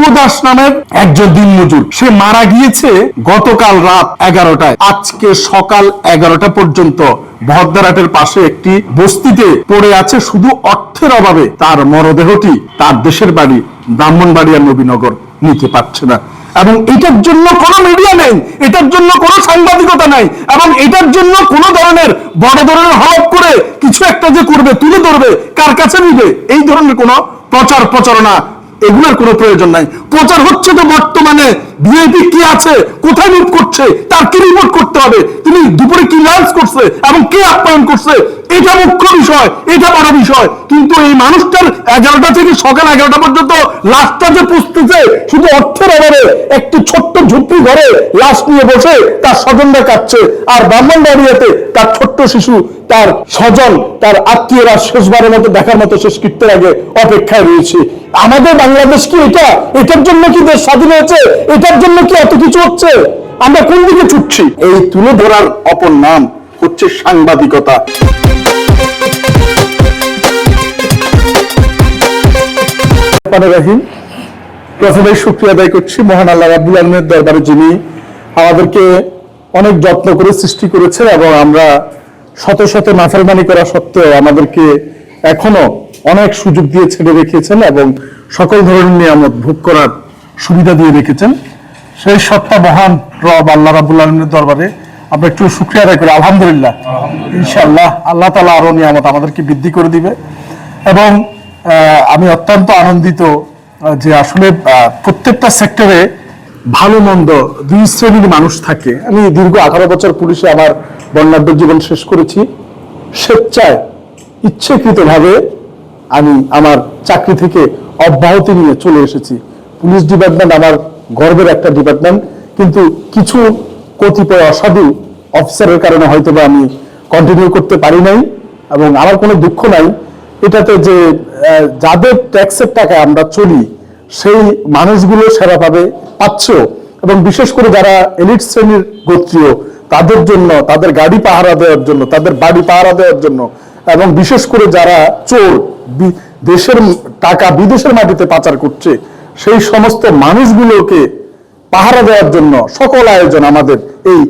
ধ্রুব দাস নামের একজন দিনমজুর। সে মারা গিয়েছে গতকাল রাত এগারোটায়। আজকে সকাল এগারোটা পর্যন্ত ভদ্রাটের পাশে একটি বস্তিতে পড়ে আছে শুধু অর্থের অভাবে। তার মরদেহটি তার দেশের বাড়ি ব্রাহ্মণবাড়িয়া নবীনগর নিতে পারছে না। এবং এটার জন্য কোনো মিডিয়া নেই, এটার জন্য কোনো সাংবাদিকতা নাই এবং এটার জন্য কোনো ধরনের বড় ধরনের হলপ করে কিছু একটা যে করবে, তুলে ধরবে, কার কাছে নিবে, এই ধরনের কোনো প্রচার প্রচারণা এগুলোর কোনো প্রয়োজন নাই। প্রচার হচ্ছে তো বর্তমানে। ভিআইপি কি আছে, কোথায় লুট করছে, তার কি রিপোর্ট করতে হবে? তিনি দুপুরে কি লাঞ্চ করছে এবং কে আপ্যায়ন করছে? এটা মুখ্য বিষয়, এটা বড় বিষয়। কিন্তু এই মানুষটার এগারোটা থেকে সকাল এগারোটা পর্যন্ত লাশটা যে পুষতেছে শুধু অর্থের অভাবে একটি ছোট্ট ঝুপড়ি ঘরে লাশ নিয়ে বসে তার স্বজনরা কাটছে আর ব্রাহ্মণ ব্রাহ্মণবাড়িয়াতে তার ছোট্ট শিশু, তার স্বজন, তার আত্মীয়রা শেষবারের মতো দেখার মতো শেষ কৃত্যের আগে অপেক্ষায় রয়েছে। আমাদের বাংলাদেশ কি এটা? এটার জন্য কি দেশ স্বাধীন হয়েছে? এটার জন্য কি এত কিছু হচ্ছে? আমরা কোন দিকে ছুটছি? এই তুলে ধরার অপর নাম হচ্ছে সাংবাদিকতা। প্রথমে শুক্রিয়া আদায় করছি। মহান আল্লাহ রাব্বুল আলমের দরবারে যিনি আমাদেরকে অনেক যত্ন করে সৃষ্টি করেছেন এবং আমরা শত শত নাফরমানি করা সত্ত্বেও আমাদেরকে এখনও অনেক সুযোগ দিয়ে ছেড়ে রেখেছেন এবং সকল ধরনের নিয়ামত ভোগ করার সুবিধা দিয়ে রেখেছেন। সেই সত্তা মহান রব আল্লাহ রাবুল আলমের দরবারে আমরা একটু শুক্রিয়া আদায় করি। আলহামদুলিল্লাহ। ইনশাআল্লাহ আল্লাহ তালা আরও নিয়ামত আমাদেরকে বৃদ্ধি করে দিবে। এবং আমি অত্যন্ত আনন্দিত যে আসলে প্রত্যেকটা সেক্টরে ভালো মন্দ দুই শ্রেণির মানুষ থাকে। আমি দীর্ঘ আঠারো বছর পুলিশে আমার বর্ণাঢ্য জীবন শেষ করেছি। স্বেচ্ছায় ইচ্ছাকৃতভাবে আমি আমার চাকরি থেকে অব্যাহতি নিয়ে চলে এসেছি। পুলিশ ডিপার্টমেন্ট আমার গর্বের একটা ডিপার্টমেন্ট, কিন্তু কিছু কতিপয় অসাধু অফিসারের কারণে হয়তো বা আমি কন্টিনিউ করতে পারি নাই এবং আমার কোনো দুঃখ নাই। এটাতে যে যাদের ট্যাক্সের টাকায় আমরা চলি, সেই মানুষগুলো সেবা পাবে পাচ্ছেও এবং বিশেষ করে যারা এলিট শ্রেণির গোত্রীয়, তাদের জন্য, তাদের গাড়ি পাহারা দেওয়ার জন্য, তাদের বাড়ি পাহারা দেওয়ার জন্য, এবং বিশেষ করে যারা চোর দেশের টাকা বিদেশের মাটিতে পাচার করছে, সেই সমস্ত মানুষগুলোকে পাহারা দেওয়ার জন্য সকল আয়োজন আমাদের এই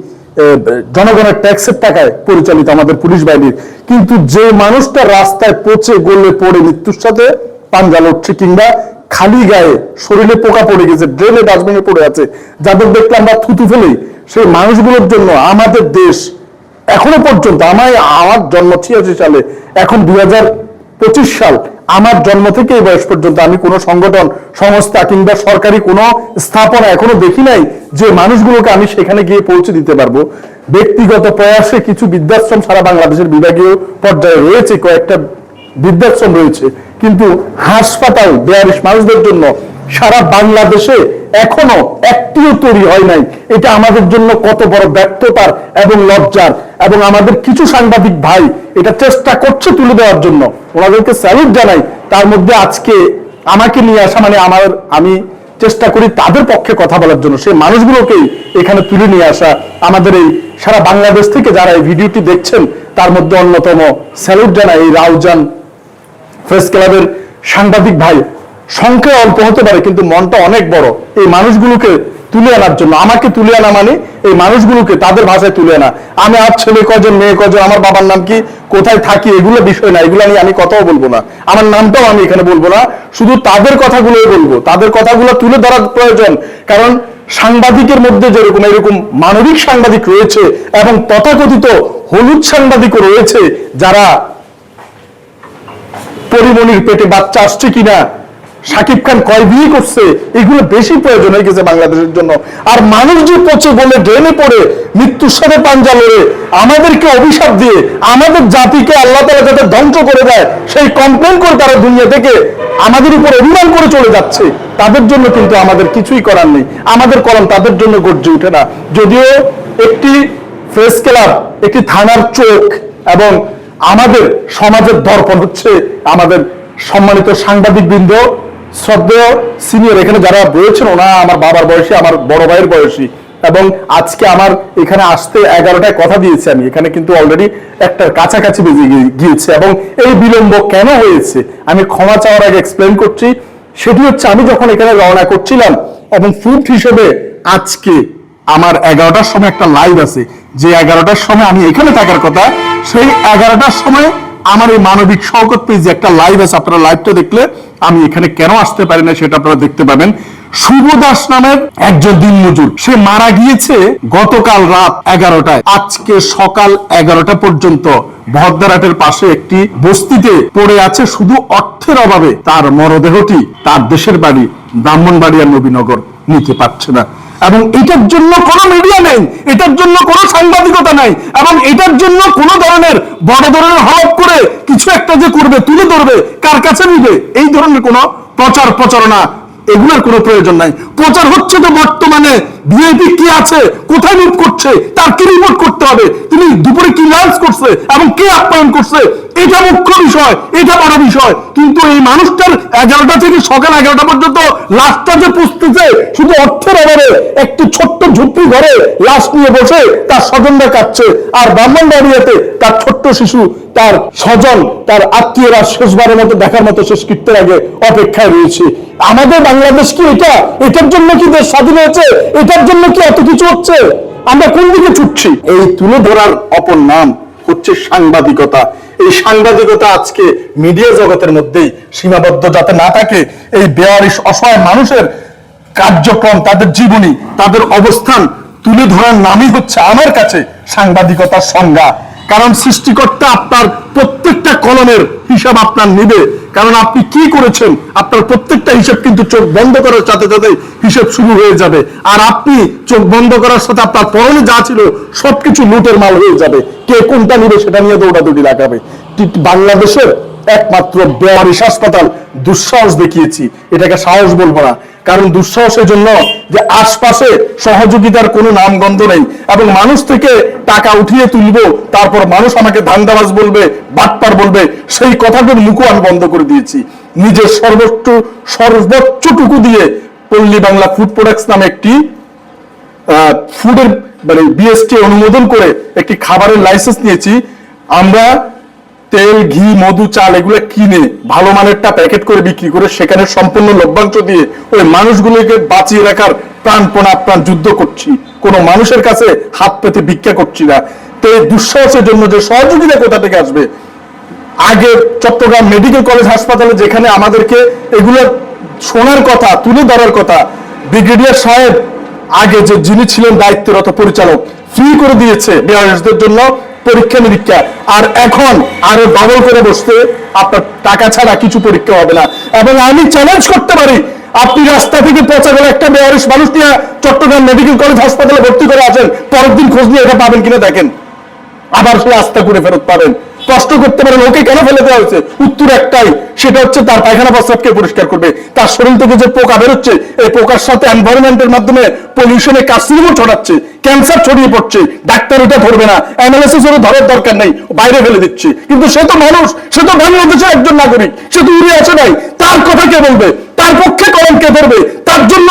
জনগণের ট্যাক্সের টাকায় পরিচালিত আমাদের পুলিশ বাহিনীর। কিন্তু যে মানুষটা রাস্তায় পচে গলে পড়ে মৃত্যুর সাথে পাঞ্জা লড়ছে কিংবা খালি গায়ে শরীরে পোকা পড়ে গেছে, ড্রেনে ডাস্টবিনে পড়ে আছে, যাদের দেখলে আমরা থুতু ফেলি, সেই মানুষগুলোর জন্য আমাদের দেশ এখনও পর্যন্ত আমার আমার জন্ম ছিয়াশি সালে, এখন দু হাজার পঁচিশ সাল আমার জন্ম থেকে এই বয়স পর্যন্ত আমি কোনো সংগঠন, সংস্থা কিংবা সরকারি কোনো স্থাপনা এখনও দেখি নাই যে মানুষগুলোকে আমি সেখানে গিয়ে পৌঁছে দিতে পারব। ব্যক্তিগত প্রয়াসে কিছু বৃদ্ধাশ্রম সারা বাংলাদেশের বিভাগীয় পর্যায়ে রয়েছে, কয়েকটা বৃদ্ধাশ্রম রয়েছে। কিন্তু হাসপাতাল, বেয়ারিশ মানুষদের জন্য সারা বাংলাদেশে এখনও একটিও তৈরি হয় নাই। এটা আমাদের জন্য কত বড় ব্যর্থতার এবং লজ্জার। এবং আমাদের কিছু সাংবাদিক ভাই এটা চেষ্টা করছে তুলে দেওয়ার জন্য। ওনাদেরকে স্যালুট জানাই। তার মধ্যে আজকে আমাকে নিয়ে আসা মানে আমার, আমি চেষ্টা করি তাদের পক্ষে কথা বলার জন্য। সেই মানুষগুলোকেই এখানে তুলে নিয়ে আসা। আমাদের এই সারা বাংলাদেশ থেকে যারা এই ভিডিওটি দেখছেন, তার মধ্যে অন্যতম স্যালুট জানাই এই রাউজান প্রেস ক্লাবের সাংবাদিক ভাই। সংখ্যা অল্প হতে পারে, কিন্তু মনটা অনেক বড়। এই মানুষগুলোকে তুলে আনার জন্য, আমাকে তুলে আনা মানে এই মানুষগুলোকে তাদের ভাষায় তুলে আনা। আমি আর ছেলে কজন, মেয়ে কজন, আমার বাবার নাম কি, কোথায় থাকি, এগুলো বিষয় না, এগুলো নিয়ে আমি কথাও বলব না। আমার নামটাও আমি এখানে বলব না, শুধু তাদের কথাগুলোই বলব। তাদের কথাগুলো তুলে ধরার প্রয়োজন, কারণ সাংবাদিকের মধ্যে যেরকম এরকম মানবিক সাংবাদিক রয়েছে এবং তথাকথিত হলুদ সাংবাদিকও রয়েছে, যারা পরিমণির পেটে বাচ্চা আসছে কিনা সাকিব খান কয় বিয়ে করছে, এগুলো বেশি প্রয়োজন হয়ে গেছে বাংলাদেশের জন্য। আর মানুষ যে পচে বলে ড্রেনে পড়ে, মৃত্যুর সাথে পাঞ্জা লড়ে, আমাদেরকে অভিশাপ দিয়ে, আমাদের জাতিকে আল্লাহ তালা যাতে ধ্বংস করে দেয়, সেই কমপ্লেন করে তারা দুনিয়া থেকে আমাদের উপর অভিমান করে চলে যাচ্ছে। তাদের জন্য কিন্তু আমাদের কিছুই করার নেই। আমাদের কলম তাদের জন্য গর্জে উঠে না। যদিও একটি প্রেস ক্লাব একটি থানার চোখ এবং আমাদের সমাজের দর্পণ হচ্ছে আমাদের সম্মানিত সাংবাদিক বৃন্দ শ্রদ্ধেয় সিনিয়র এখানে যারা রয়েছেন ওনা আমার বাবার বয়সী, আমার বড় ভাইয়ের বয়সী। এবং আজকে আমার এখানে আসতে এগারোটায় কথা দিয়েছি আমি। এখানে কিন্তু অলরেডি একটা কাছাকাছি বেজে গিয়েছে। এবং এই বিলম্ব কেন হয়েছে? আমি ক্ষমা চাওয়ার আগে এক্সপ্লেন করছি। সেটি হচ্ছে, আমি যখন এখানে রওনা করছিলাম, এবং ফুড হিসেবে আজকে আমার এগারোটার সময় একটা লাইভ আছে। যে এগারোটার সময় আমি এখানে থাকার কথা, সেই এগারোটার সময় আমার এই মানবিক শওকত পেজে একটা লাইভ আছে, আপনারা লাইভটা দেখলে আমি এখানে কেন আসতে পারি না সেটা আপনারা দেখতে পাবেন। শুভ দাস নামের একজন দিনমজুর, সে মারা গিয়েছে গতকাল রাত এগারোটায়। আজকে সকাল এগারোটা পর্যন্ত ভদ্রাটের পাশে একটি বস্তিতে পড়ে আছে শুধু অর্থের অভাবে। তার মরদেহটি তার দেশের বাড়ি ব্রাহ্মণবাড়িয়া নবীনগর। নিতে পারছে না। এবং এটার জন্য কোনো মিডিয়া নেই, এটার জন্য কোনো সাংবাদিকতা নাই, এবং এটার জন্য কোনো ধরনের বড় ধরনের হলপ করে কিছু একটা যে করবে, তুলে ধরবে, কার কাছে নিবে, এই ধরনের কোনো প্রচার প্রচারণা এগুলোর কোনো প্রয়োজন নাই। প্রচার হচ্ছে তো বর্তমানে। ভিআইপি কি আছে? কোথায় লুট করছে? তার কি রিপোর্ট করতে হবে? তিনি দুপুরে কি লাঞ্চ করছে এবং কে আপ্যায়ন করছে? এটা মুখ্য বিষয়, এটা বড় বিষয়। কিন্তু এই মানুষটার এগারোটা থেকে সকাল এগারোটা পর্যন্ত লাশটা যে পুষতেছে, শুধু অর্থের অভাবে একটি ছোট্ট ঝুপড়ি ঘরে লাশ নিয়ে বসে তার স্বজনরা কাটছে আর ব্রাহ্মণবাড়িয়াতে তার ছোট্ট শিশু, তার স্বজন, তার আত্মীয়রা শেষবারের মতো দেখার মতো শেষ কৃত্যের আগে অপেক্ষায় রয়েছে। আমাদের বাংলাদেশ কি এটা? এটার জন্য কি দেশ স্বাধীন হয়েছে? এটার জন্য কি এত কিছু হচ্ছে? আমরা কোন দিকে ছুটছি? এই তুলে ধরার অপর নাম হচ্ছে সাংবাদিকতা। এই সাংবাদিকতা আজকে মিডিয়া জগতের মধ্যেই সীমাবদ্ধ যাতে না থাকে, এই বেয়ারিশ, অসহায় মানুষের কার্যক্রম, তাদের জীবনী, তাদের অবস্থান তুলে ধরার নামই হচ্ছে আমার কাছে সাংবাদিকতার সংজ্ঞা। কারণ সৃষ্টিকর্তা আপনার প্রত্যেকটা কলমের হিসাব আপনার নিবে। কারণ আপনি কি করেছেন, আপনার প্রত্যেকটা হিসাব কিন্তু চোখ বন্ধ করার সাথে সাথে হিসাব শুরু হয়ে যাবে। আর আপনি চোখ বন্ধ করার সাথে আপনার পরনে যা ছিল, সবকিছু লুটের মাল হয়ে যাবে। কে কোনটা নিবে সেটা নিয়ে দৌড়াদৌড়ি লাগাবে। বাংলাদেশের একমাত্র বেয়ারিশ হাসপাতাল, দুঃসাহস দেখিয়েছি। এটাকে সাহস বলব না। কারণ দুঃসাহসের জন্য যে আশপাশে সহযোগিতার কোনো নামগন্ধ নেই এবং মানুষ থেকে টাকা উঠিয়ে তুলবো, তারপর মানুষ আমাকে ধান্দাবাজ বলবে, বাটপার বলবে, সেই কথাটির মুখও আমি বন্ধ করে দিয়েছি। নিজের সর্বোচ্চ, সর্বোচ্চটুকু দিয়ে পল্লী বাংলা ফুড প্রোডাক্টস নামে একটি ফুডের মানে বিএসটি অনুমোদন করে একটি খাবারের লাইসেন্স নিয়েছি। আমরা তেল, ঘি, মধু, চাল এগুলো কিনে ভালো মানেরটা প্যাকেট করে বিক্রি করে সেখানে সম্পূর্ণ লভ্যাংশ দিয়ে ওই মানুষগুলোকে বাঁচিয়ে রাখার প্রাণপণ আপ্রাণ যুদ্ধ করছি। কোনো মানুষের কাছে হাত পেতে ভিক্ষা করছি না। তো এই দুঃসাহসের জন্য যে সহযোগিতা কোথা থেকে আসবে? আগে চট্টগ্রাম মেডিকেল কলেজ হাসপাতালে যেখানে আমাদেরকে এগুলো শোনার কথা, তুলে ধরার কথা, ব্রিগেডিয়ার সাহেব আগে যে যিনি ছিলেন দায়িত্বরত পরিচালক ফ্রি করে দিয়েছে বিহারিসদের জন্য। পরীক্ষা নিরীক্ষা। আর এখন আরও ডবল করে বসতে আপনার টাকা ছাড়া কিছু পরীক্ষা হবে না। এবং আমি চ্যালেঞ্জ করতে পারি। আপনি রাস্তা থেকে পচা গেলে একটা বেয়ারিশ মানুষ নিয়ে চট্টগ্রাম মেডিকেল কলেজ হাসপাতালে ভর্তি করে আছেন পরের দিন খোঁজ নিয়ে এটা পাবেন কিনা দেখেন। আবার সে আস্থা করে ফেরত পাবেন। কষ্ট করতে পারেন, ওকে কেন ফেলে দেওয়া হয়েছে? উত্তর একটাই, সেটা হচ্ছে তার পায়খানা প্রস্রাবকে পরিষ্কার করবে। তার শরীর থেকে যে পোকা বেরোচ্ছে, এই পোকার সাথে এনভায়রনমেন্টের মাধ্যমে পলিউশনে কাশিমও ছড়াচ্ছে ক্যান্সার ছড়িয়ে পড়ছে, ডাক্তার এটা ধরবে না অ্যানালিসিস ওর ধরার দরকার নেই, বাইরে ফেলে দিচ্ছে। কিন্তু সে তো মানুষ, সে তো বাংলাদেশের একজন নাগরিক, সে তো উড়ে আছে নাই তার কথা কে বলবে? তার পক্ষে কলম কে ধরবে? তার জন্য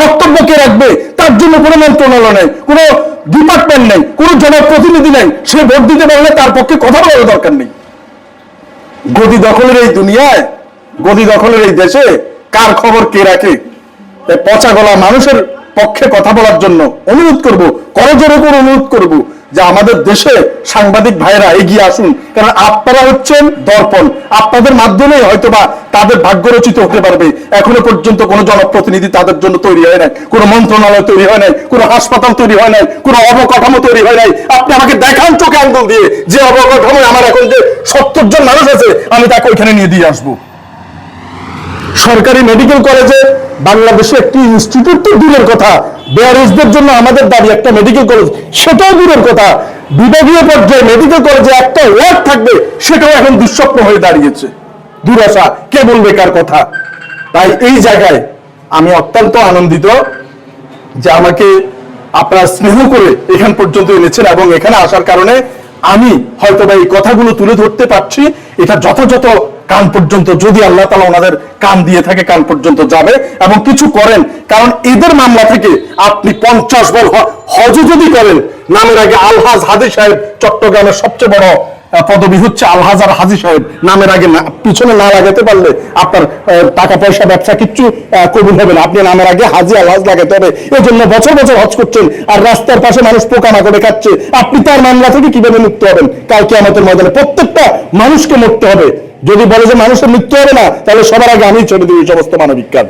বক্তব্য কে রাখবে? তার জন্য কোনো মন্ত্রণালয় নেই, কোনো ডিপার্টমেন্ট নেই, কোনো জনপ্রতিনিধি নেই। সে ভোট দিতে পারলে তার পক্ষে কথা বলার দরকার নেই। গদি দখলের এই দুনিয়ায়, গদি দখলের এই দেশে কার খবর কে রাখে? পচা গলা মানুষের পক্ষে কথা বলার জন্য অনুরোধ করব করজোর উপর অনুরোধ করব যে আমাদের দেশে সাংবাদিক ভাইরা এগিয়ে আসুন। কারণ আপনারা হচ্ছেন দর্পণ। আপনাদের মাধ্যমে হয়তোবা তাদের ভাগ্য রচিত হতে পারবে। এখনও পর্যন্ত কোনো জনপ্রতিনিধি তাদের জন্য তৈরি হয় নাই। কোনো মন্ত্রণালয় তৈরি হয় নাই। কোনো হাসপাতাল তৈরি হয় নাই। কোনো অবকাঠামো তৈরি হয় নাই। আপনি আমাকে দেখান চোখে আঙ্গুল দিয়ে যে অবকাঠামো আমার এখন যে সত্তর জন মানুষ আছে, আমি তাকে ওইখানে নিয়ে দিয়ে আসব। সরকারি মেডিকেল কলেজে বাংলাদেশে একটি ইনস্টিটিউট তো দূরের কথা। বেয়ারিজদের জন্য আমাদের দাবি একটা মেডিকেল কলেজ সেটাও দূরের কথা। বিভাগীয় পর্যায়ে মেডিকেল কলেজে একটা ওয়ার্ড থাকবে, সেটাও এখন দুঃস্বপ্ন হয়ে দাঁড়িয়েছে। দুরাশা কে বলবে কার কথা। তাই এই জায়গায় আমি অত্যন্ত আনন্দিত যে আমাকে আপনারা স্নেহ করে এখান পর্যন্ত এনেছেন এবং এখানে আসার কারণে আমি হয়তো এই কথাগুলো তুলে ধরতে পারছি। এটা যথাযথ কান পর্যন্ত যদি আল্লাহ তালা ওনাদের কান দিয়ে থাকে কান পর্যন্ত যাবে এবং কিছু করেন। কারণ এদের মামলা থেকে আপনি পঞ্চাশ বল হজ যদি করেন, নামের আগে আলহাজ হাদি সাহেব চট্টগ্রামের সবচেয়ে বড় পদবি হচ্ছে আলহাজার হাজি সাহেব। নামের আগে পিছনে না লাগাতে পারলে আপনার টাকা পয়সা, ব্যবসা কিচ্ছু কবুল হবে না। আপনি নামের আগে হাজি, আলহাজ লাগাতে হবে। এই জন্য বছর বছর হজ করছেন আর রাস্তার পাশে মানুষ পোকা পোকামাকড়ে খাচ্ছে। আপনি তার মামলা থেকে কীভাবে মুক্ত হবেন? কালকে আমাদের ময়দানে প্রত্যেকটা মানুষকে মরতে হবে। যদি বলে যে মানুষের মৃত্যু হবে না, তাহলে সবার আগে আমি ছেড়ে দিই সমস্ত মানবিক কাজ।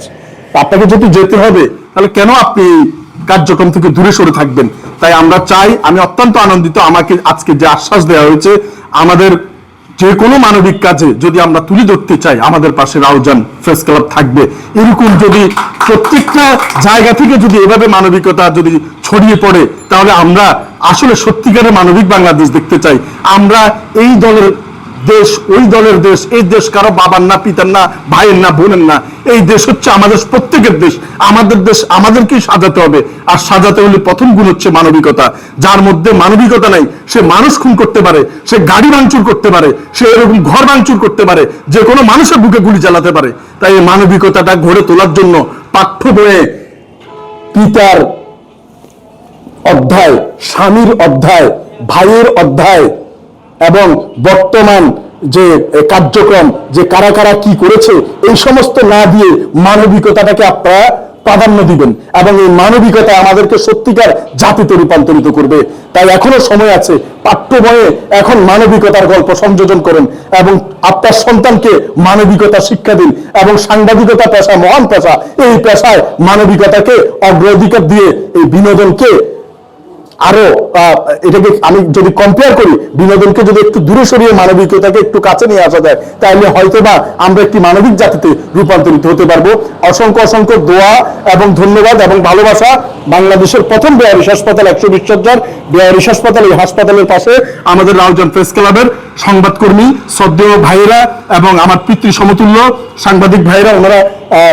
আপনাকে যদি যেতে হবে, তাহলে কেন আপনি কার্যক্রম থেকে দূরে সরে থাকবেন? তাই আমরা চাই, আমি অত্যন্ত আনন্দিত আমাকে আজকে যে আশ্বাস দেওয়া হয়েছে, আমাদের যে কোনো মানবিক কাজে যদি আমরা তুলে ধরতে চাই, আমাদের পাশে রাউজান প্রেস ক্লাব থাকবে। এরকম যদি প্রত্যেকটা জায়গা থেকে যদি এভাবে মানবিকতা যদি ছড়িয়ে পড়ে, তাহলে আমরা আসলে সত্যিকারের মানবিক বাংলাদেশ দেখতে চাই। আমরা এই দলের দেশ, ওই দলের দেশ, এই দেশ কারও বাবার না, পিতার না, ভাইয়ের না, বোনের না। এই দেশ হচ্ছে আমাদের প্রত্যেকের দেশ। আমাদের দেশ আমাদেরকেই সাজাতে হবে। আর সাজাতে হলে প্রথম গুণ হচ্ছে মানবিকতা। যার মধ্যে মানবিকতা নাই, সে মানুষ খুন করতে পারে, সে গাড়ি ভাঙচুর করতে পারে, সে এরকম ঘর ভাঙচুর করতে পারে, যে কোনো মানুষের বুকে গুলি চালাতে পারে। তাই এই মানবিকতাটা গড়ে তোলার জন্য পাঠ্য বইয়ে পিতার অধ্যায়, স্বামীর অধ্যায়, ভাইয়ের অধ্যায় এবং বর্তমান যে কার্যক্রম, যে কারা কারা কি করেছে, এই সমস্ত না দিয়ে মানবিকতাটাকে আপনারা প্রাধান্য দিবেন এবং এই মানবিকতা আমাদেরকে সত্যিকার জাতিতে রূপান্তরিত করবে। তাই এখনও সময় আছে পাঠ্য বইয়ে এখন মানবিকতার গল্প সংযোজন করেন এবং আপনার সন্তানকে মানবিকতা শিক্ষা দিন এবং সাংবাদিকতা পেশা, মহান পেশা, এই পেশায় মানবিকতাকে অগ্রাধিকার দিয়ে এই বিনোদনকে আরও এটাকে আমি যদি কম্পেয়ার করি, বিনোদনকে যদি একটু দূরে সরিয়ে মানবিকতাকে একটু কাছে নিয়ে আসা যায় তাহলে হয়তো বা আমরা একটি মানবিক জাতিতে রূপান্তরিত হতে পারব। অসংখ্য অসংখ্য দোয়া এবং ধন্যবাদ এবং ভালোবাসা। বাংলাদেশের প্রথম বেয়ারিশ হাসপাতাল একশো বিশ সজ্জার বেয়ারিশ হাসপাতাল, এই হাসপাতালের পাশে আমাদের রাউজান প্রেস ক্লাবের সংবাদকর্মী, শ্রদ্ধেয় ভাইয়েরা এবং আমার পিতৃ সমতুল্য সাংবাদিক ভাইয়েরা, ওনারা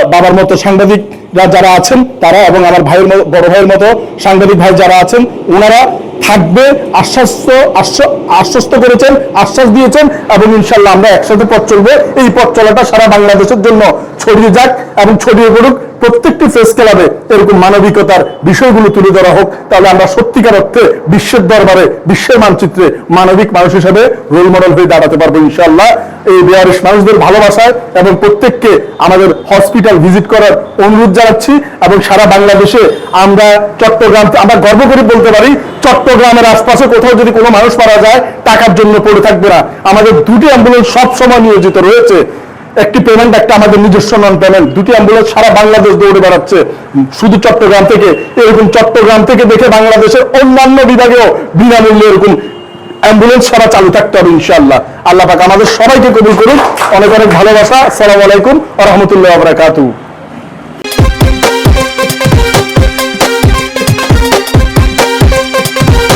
বাবার মতো সাংবাদিকরা যারা আছেন তারা এবং আমার ভাইয়ের বড় ভাইয়ের মতো সাংবাদিক ভাই যারা আছেন ওনারা থাকবে, আশ্বাস্ত, আশ্ব- আশ্বস্ত করেছেন, আশ্বাস দিয়েছেন এবং ইনশাল্লাহ আমরা একসাথে পথ চলবে। এই পথ চলাটা সারা বাংলাদেশের জন্য ছড়িয়ে যাক এবং ছড়িয়ে পড়ুক। প্রত্যেকটি প্রেস ক্লাবে এরকম মানবিকতার বিষয়গুলো তুলে ধরা হোক, তাহলে আমরা সত্যিকার অর্থে বিশ্বের দরবারে, বিশ্বের মানচিত্রে মানবিক মানুষ হিসেবে রোল মডেল হয়ে দাঁড়াতে পারব ইনশাল্লাহ এই বেয়ারিশ মানুষদের ভালোবাসায় এবং প্রত্যেককে আমাদের হসপিটাল ভিজিট করার অনুরোধ জানাচ্ছি এবং সারা বাংলাদেশে আমরা চট্টগ্রাম, আমরা গর্ব করে বলতে পারি, চট্টগ্রামের আশপাশে কোথাও যদি কোনো মানুষ মারা যায়, টাকার জন্য পড়ে থাকবে না। আমাদের দুটি অ্যাম্বুলেন্স সবসময় নিয়োজিত রয়েছে। একটি পেমেন্ট একটা আমাদের নিজস্ব নন পেমেন্ট দুটি অ্যাম্বুলেন্স সারা বাংলাদেশ দৌড়ে বেড়াচ্ছে। শুধু চট্টগ্রাম থেকে। এরকম চট্টগ্রাম থেকে দেখে বাংলাদেশের অন্যান্য বিভাগেও বিনামূল্যে এরকম অ্যাম্বুলেন্স সেবা চালু থাকতে হবে, ইনশাআল্লাহ। আল্লাহ পাক আমাদের সবাইকে কবুল করুন অনেক অনেক ভালোবাসা। আসসালামু আলাইকুম। আ রহমতুল্লাহ বারাকাতুহু।